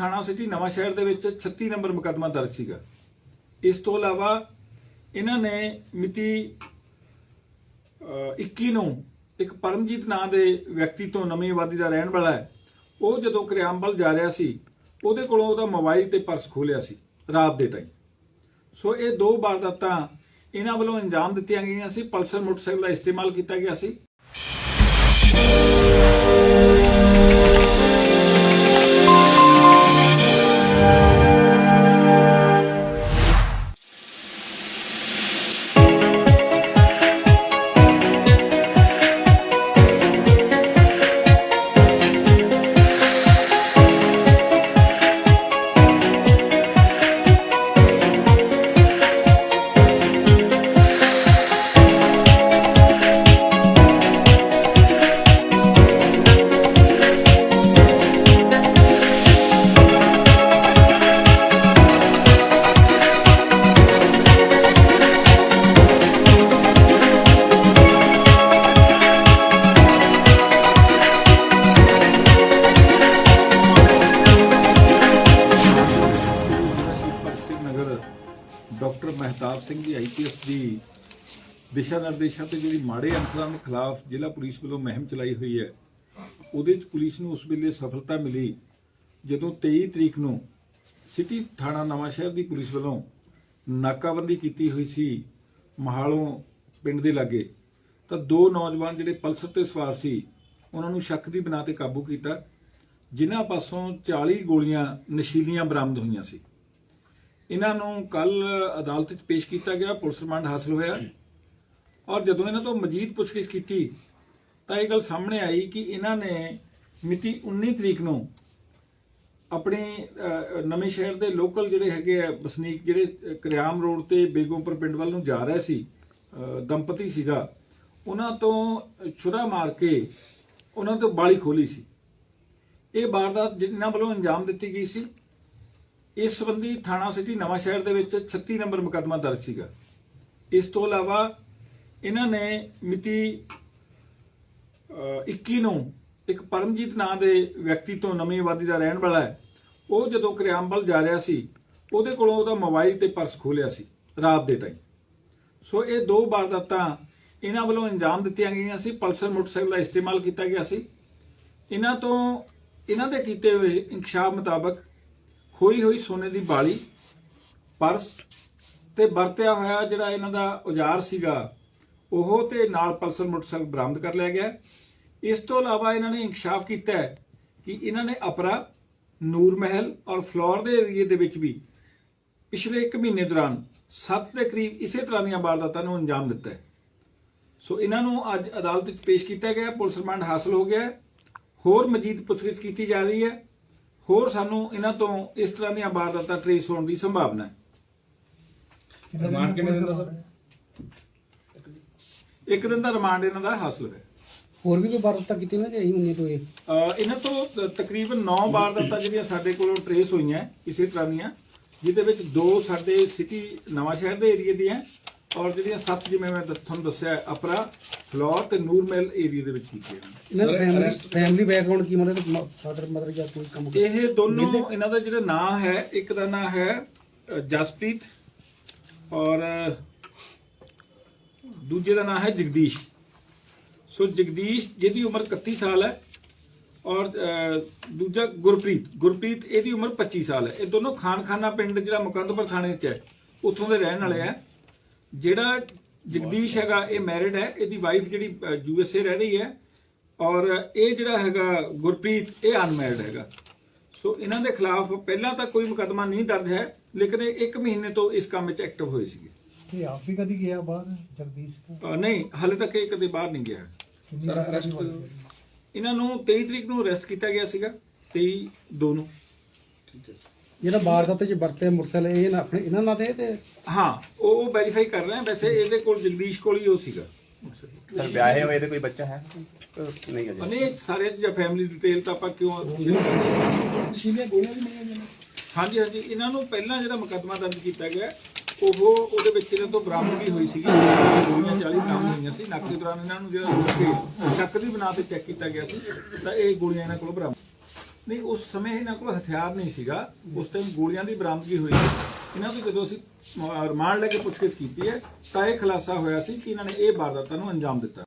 ਥਾਣਾ ਸਿਟੀ ਨਵਾਂ ਸ਼ਹਿਰ ਦੇ ਵਿੱਚ 36 ਨੰਬਰ ਮੁਕੱਦਮਾ ਦਰਜ ਸੀਗਾ। ਇਸ ਤੋਂ ਇਲਾਵਾ ਇਹਨਾਂ ਨੇ ਮਿਤੀ ਅਹ, 21 ਨੂੰ ਇੱਕ ਪਰਮਜੀਤ ਨਾਂ ਦੇ ਵਿਅਕਤੀ ਤੋਂ ਨਵੀਂ ਆਬਾਦੀ ਦਾ ਰਹਿਣ ਵਾਲਾ ਹੈ। ਉਹ ਜਦੋਂ ਕਰਿਆਮਬਲ ਜਾ ਰਿਹਾ ਸੀ ਉਹਦੇ ਕੋਲੋਂ ਉਹਦਾ ਮੋਬਾਈਲ ਤੇ ਪਰਸ ਖੋਲਿਆ ਸੀ ਰਾਤ ਦੇ ਟਾਈਮ। ਸੋ ਇਹ ਦੋ ਵਾਰਦਾਤਾਂ ਇਹਨਾਂ ਵੱਲੋਂ ਅੰਜਾਮ ਦਿੱਤੀਆਂ ਗਈਆਂ ਸੀ। ਪਲਸਰ ਮੋਟਰਸਾਈਕਲ ਦਾ ਇਸਤੇਮਾਲ ਕੀਤਾ ਗਿਆ ਸੀ। ਭਗਤ ਡਾਕਟਰ ਮਹਿਤਾਬ ਸਿੰਘ ਜੀ ਆਈਪੀਐਸ ਦੀ ਦਿਸ਼ਾ ਨਿਰਦੇਸ਼ਾਂ ਤੇ ਜਿਹੜੀ ਮਾੜੇ ਅਨਸਰਾਂ ਦੇ ਖਿਲਾਫ ਜ਼ਿਲ੍ਹਾ ਪੁਲਿਸ ਵੱਲੋਂ ਮੁਹਿੰਮ ਚਲਾਈ ਹੋਈ ਹੈ, ਉਹਦੇ ਵਿੱਚ ਪੁਲਿਸ ਨੂੰ ਉਸ ਵੇਲੇ ਸਫਲਤਾ ਮਿਲੀ ਜਦੋਂ 23 ਤਰੀਕ ਨੂੰ ਸਿਟੀ ਥਾਣਾ ਨਵਾਂ ਸ਼ਹਿਰ ਦੀ ਪੁਲਿਸ ਵੱਲੋਂ ਨਾਕਾਬੰਦੀ ਕੀਤੀ ਹੋਈ ਸੀ ਮਹਾਲੋਂ ਪਿੰਡ ਦੇ ਲਾਗੇ। ਤਾਂ ਦੋ ਨੌਜਵਾਨ ਜਿਹੜੇ ਪਲਸਰ ਤੇ ਸਵਾਰ ਸੀ, ਉਹਨਾਂ ਨੂੰ ਸ਼ੱਕ ਦੀ ਬਣਾ ਤੇ ਕਾਬੂ ਕੀਤਾ, ਜਿਨ੍ਹਾਂ ਪਾਸੋਂ 40 ਗੋਲੀਆਂ ਨਸ਼ੀਲੀਆਂ ਬਰਾਮਦ ਹੋਈਆਂ ਸੀ। ਇਹਨਾਂ ਨੂੰ ਕੱਲ ਅਦਾਲਤ 'ਚ ਪੇਸ਼ ਕੀਤਾ ਗਿਆ, ਪੁਲਿਸ ਰਿਮਾਂਡ ਹਾਸਲ ਹੋਇਆ। ਔਰ ਜਦੋਂ ਇਹਨਾਂ ਤੋਂ ਮਜ਼ੀਦ ਪੁੱਛਗਿੱਛ ਕੀਤੀ, ਤਾਂ ਇਹ ਗੱਲ ਸਾਹਮਣੇ ਆਈ ਕਿ ਇਹਨਾਂ ਨੇ ਮਿਤੀ 19 ਤਰੀਕ ਨੂੰ ਆਪਣੇ ਨਵੇਂ ਸ਼ਹਿਰ ਦੇ ਲੋਕਲ ਜਿਹੜੇ ਹੈਗੇ ਆ, ਵਸਨੀਕ ਜਿਹੜੇ ਕਰਿਆਮ ਰੋਡ ਤੇ ਬੇਗਮਪੁਰ ਪਿੰਡ ਵੱਲ ਨੂੰ ਜਾ ਰਿਹਾ ਸੀ ਦੰਪਤੀ ਸੀਗਾ, ਉਹਨਾਂ ਤੋਂ ਛੁਰਾ ਮਾਰ ਕੇ ਉਹਨਾਂ ਤੋਂ ਬਾਲੀ ਖੋਲੀ ਸੀ। ਇਹ ਵਾਰਦਾਤ ਜਿਨ੍ਹਾਂ ਵੱਲੋਂ ਅੰਜਾਮ ਦਿੱਤੀ ਗਈ ਸੀ। ਇਸ ਸੰਬੰਧੀ ਥਾਣਾ ਸਿਟੀ ਨਵਾਂ ਸ਼ਹਿਰ ਦੇ ਵਿੱਚ 36 ਨੰਬਰ ਮੁਕੱਦਮਾ ਦਰਜ ਸੀਗਾ। ਇਸ ਤੋਂ ਇਲਾਵਾ ਇਹਨਾਂ ਨੇ ਮਿਤੀ ਅਹ, 21 ਨੂੰ ਇੱਕ ਪਰਮਜੀਤ ਨਾਂ ਦੇ ਵਿਅਕਤੀ ਤੋਂ ਨਵੀਂ ਆਬਾਦੀ ਦਾ ਰਹਿਣ ਵਾਲਾ ਹੈ। ਉਹ ਜਦੋਂ ਕਰਿਆਮਬਲ ਜਾ ਰਿਹਾ ਸੀ ਉਹਦੇ ਕੋਲੋਂ ਉਹਦਾ ਮੋਬਾਈਲ ਤੇ ਪਰਸ ਖੋਲਿਆ ਸੀ ਰਾਤ ਦੇ ਟਾਈਮ ਸੋ ਇਹ ਦੋ ਵਾਰਦਾਤਾਂ ਇਹਨਾਂ ਵੱਲੋਂ ਅੰਜਾਮ ਦਿੱਤੀਆਂ ਗਈਆਂ ਸੀ ਪਲਸਰ ਮੋਟਰਸਾਈਕਲ ਦਾ ਇਸਤੇਮਾਲ ਕੀਤਾ ਗਿਆ ਸੀ। ਇਹਨਾਂ ਤੋਂ ਇਹਨਾਂ ਦੇ ਕੀਤੇ ਹੋਏ ਇਨਕਸ਼ਾਫ ਮੁਤਾਬਕ ਹੋਈ ਹੋਈ ਸੋਨੇ ਦੀ ਬਾਲੀ, ਪਰਸ ਤੇ ਵਰਤਿਆ ਹੋਇਆ ਜਿਹੜਾ ਇਹਨਾਂ ਦਾ ਔਜ਼ਾਰ ਸੀਗਾ, ਉਹ ਤੇ ਨਾਲ ਪਲਸਰ ਮੋਟਰਸਾਈਕਲ ਬਰਾਮਦ ਕਰ ਲਿਆ ਗਿਆ। ਇਸ ਤੋਂ ਇਲਾਵਾ ਇਹਨਾਂ ਨੇ ਇਨਕਸ਼ਾਫ ਕੀਤਾ ਹੈ ਕਿ ਇਹਨਾਂ ਨੇ ਅਪਰਾ ਨੂਰ ਮਹਿਲ ਔਰ ਫਲੋਰ ਦੇ ਏਰੀਏ ਦੇ ਵਿੱਚ ਵੀ ਪਿਛਲੇ 1 ਮਹੀਨੇ ਦੌਰਾਨ 7 ਦੇ ਕਰੀਬ ਇਸੇ ਤਰ੍ਹਾਂ ਦੀਆਂ ਵਾਰਦਾਤਾਂ ਨੂੰ ਅੰਜਾਮ ਦਿੱਤਾ ਹੈ। ਸੋ ਇਹਨਾਂ ਨੂੰ ਅੱਜ ਅਦਾਲਤ ਵਿੱਚ ਪੇਸ਼ ਕੀਤਾ ਗਿਆ, ਪੁਲਿਸ ਰਿਮਾਂਡ ਹਾਸਲ ਹੋ ਗਿਆ ਹੋਰ ਮਜ਼ੀਦ ਪੁੱਛਗਿੱਛ ਕੀਤੀ ਜਾ ਰਹੀ ਹੈ। ਹੋਰ ਸਾਨੂੰ ਇਹਨਾਂ ਤੋਂ ਇਸ ਤਰ੍ਹਾਂ ਦੀਆਂ ਵਾਰਦਾਤਾਂ ਟਰੇਸ ਹੋਣ ਦੀ ਸੰਭਾਵਨਾ ਹੈ। ਰਿਮਾਂਡ ਕਿੰਨੇ ਦਿਨ ਦਾ ਸਰ ਇੱਕ ਦਿਨ ਦਾ ਰਿਮਾਂਡ ਇਹਨਾਂ ਦਾ ਹਾਸਲ ਹੋਇਆ। ਹੋਰ ਵੀ ਕੋਈ ਵਾਰਤਾ ਕੀਤੀ ਨਾ ਕਿ ਇਹੀ ਮੰਨੀ ਤੋਂ ਇਹ? ਅਹ ਇਹਨਾਂ ਤੋਂ ਤ- ਤਕਰੀਬਨ 9 ਵਾਰਦਾਤਾਂ ਜਿਹੜੀਆਂ ਸਾਡੇ ਕੋਲੋਂ ਟਰੇਸ ਹੋਈਆਂ ਇਸੇ ਤਰ੍ਹਾਂ ਦੀਆਂ ਜਿਹਦੇ ਵਿੱਚ ਦੋ ਸਾਡੇ ਸਿਟੀ ਨਵਾਂ ਸ਼ਹਿਰ ਦੇ ਏਰੀਏ ਦੀਆਂ ਔਰ ਜਿਹੜੀਆਂ ਸੱਤ ਜਿਵੇਂ ਮੈਂ ਦ- ਤੁਹਾਨੂੰ ਦੱਸਿਆ ਹੈ, ਅਪਰਾ ਫਲੋਰ ਤੇ ਨੂਰਮਹਿਲ ਏਰੀਏ ਦੇ ਵਿੱਚ ਕੀਤੀਆਂ ਨੇ। ਇਹਨਾਂ ਦਾ sir, family arrest- family background ਕੀ ਮਤਲਬ ਫਾਦਰ ਮਦਰ ਜਾਂ ਕੋਈ ਕੰਮ ਇਹ ਦੋਨੋਂ ਇਹਨਾਂ ਦਾ ਜਿਹੜਾ ਨਾਂ ਹੈ ਇੱਕ ਦਾ ਨਾਂ ਹੈ ਅ, ਜਸਪ੍ਰੀਤ ਔਰ ਅ, ਦੂਜੇ ਦਾ ਨਾਂ ਹੈ ਜਗਦੀਸ਼। ਸੋ ਜਗਦੀਸ਼ ਜਿਹਦੀ ਉਮਰ 31 ਸਾਲ ਹੈ ਔਰ ਅ, ਦੂਜਾ ਗੁਰਪ੍ਰੀਤ। ਗੁਰਪ੍ਰੀਤ ਇਹਦੀ ਉਮਰ 25 ਸਾਲ ਹੈ। ਇਹ ਦੋਨੋਂ ਖਾਨਖਾਨਾ ਪਿੰਡ ਜਿਹੜਾ ਮੁਕੰਦਪੁਰ ਥਾਣੇ 'ਚ ਹੈ ਉੱਥੋਂ ਦੇ ਰਹਿਣ ਵਾਲੇ ਆ। ਜਿਹੜਾ ਜਗਦੀਸ਼ ਹੈਗਾ ਇਹ ਮੈਰਿਡ ਹੈ ਇਹਦੀ ਵਾਈਫ ਜਿਹੜੀ ਯੂ ਐਸ ਏ ਰਹਿ ਰਹੀ ਹੈ ਔਰ ਇਹ ਜਿਹੜਾ ਹੈਗਾ ਗੁਰਪ੍ਰੀਤ ਇਹ ਅਨਮੈਰਿਡ ਹੈਗਾ। ਸੋ ਇਹਨਾਂ ਦੇ ਖਿਲਾਫ ਪਹਿਲਾਂ ਤਾਂ ਕੋਈ ਮੁਕੱਦਮਾ ਨਹੀਂ ਦਰਜ ਹੈ ਲੇਕਿਨ ਇਹ 1 ਮਹੀਨੇ ਤੋਂ ਇਸ ਕੰਮ ਵਿੱਚ ਐਕਟਿਵ ਹੋਏ ਸੀਗੇ। ਇਹ ਆਪ ਵੀ ਕਦੀ ਗਿਆ ਬਾਹਰ ਜਗਦੀਸ਼ ਅ, ਨਹੀਂ ਹਾਲੇ ਤੱਕ ਇਹ ਕਦੇ ਬਾਹਰ ਨਹੀਂ ਗਿਆ। ਸਰ, ਇਹਨਾਂ ਨੂੰ 23 ਤਰੀਕ ਨੂੰ ਅਰੈਸਟ ਕੀਤਾ ਗਿਆ ਸੀਗਾ 23 ਦੋ ਨੂੰ। ਠੀਕ ਹੈ। ਜਿਹੜਾ ਵਾਰਦਾਤ ਚ ਵਰਤੇ ਮੋਟਰਸਾਈਕਲ ਇਹ ਨਾ ਆਪਣੇ ਇਹਨਾਂ ਨਾਲ ਤੇ ਤੇ ਹਾਂ ਉਹ ਉਹ ਵੈਰੀਫਾਈ ਕਰ ਰਹੇ ਆ ਵੈਸੇ ਇਹਦੇ ਕੋਲ ਜਗਦੀਸ਼ ਕੋਲ ਹੀ ਉਹ ਸੀਗਾ। ਸਰ ਵਿਆਹੇ ਹੋਏ ਤੇ ਕੋਈ ਬੱਚਾ ਹੈ? ਨਹੀਂ ਅਜੇ। ਅਨੇ ਸਾਰੇ ਜਾਂ ਫੈਮਿਲੀ ਡਿਟੇਲ ਤਾਂ ਆਪਾਂ ਕਿਉਂ ਗੋਲੀਆਂ ਵੀ ਨਹੀਂ ਹਾਂਜੀ ਹਾਂਜੀ ਇਹਨਾਂ ਨੂੰ ਪਹਿਲਾਂ ਜਿਹੜਾ ਮੁਕੱਦਮਾ ਦਰਜ ਕੀਤਾ ਗਿਆ ਉਹ ਉਹਦੇ ਵਿੱਚ ਇਹਨਾਂ ਤੋਂ ਬਰਾਮਦਗੀ ਹੋਈ ਸੀਗੀ। ਗੋਲੀਆਂ 40 ਬਰਾਮਦ ਹੋਈਆਂ ਸੀ। ਨਾਕੇ ਦੌਰਾਨ ਇਹਨਾਂ ਨੂੰ ਜਿਹੜਾ ਸ਼ੱਕ ਦੀ ਬਣਾ ਤੇ ਚੈੱਕ ਕੀਤਾ ਗਿਆ ਸੀ ਤਾਂ ਇਹ ਗੋਲੀਆਂ ਇਹਨਾਂ ਕੋਲ ਬਰਾਮਦ ਨਹੀਂ, ਉਸ ਸਮੇਂ ਇਹਨਾਂ ਕੋਲ ਹਥਿਆਰ ਨਹੀਂ ਸੀਗਾ। ਉਸ ਟਾਈਮ ਗੋਲੀਆਂ ਦੀ ਬਰਾਮਦਗੀ ਹੋਈ ਸੀ। ਇਹਨਾਂ ਤੋਂ ਜਦੋਂ ਅਸੀਂ ਰਿਮਾਂਡ ਲੈ ਕੇ ਪੁੱਛਗਿੱਛ ਕੀਤੀ ਹੈ, ਤਾਂ ਇਹ ਖੁਲਾਸਾ ਹੋਇਆ ਸੀ ਕਿ ਇਹਨਾਂ ਨੇ ਇਹ ਵਾਰਦਾਤਾਂ ਨੂੰ ਅੰਜਾਮ ਦਿੱਤਾ।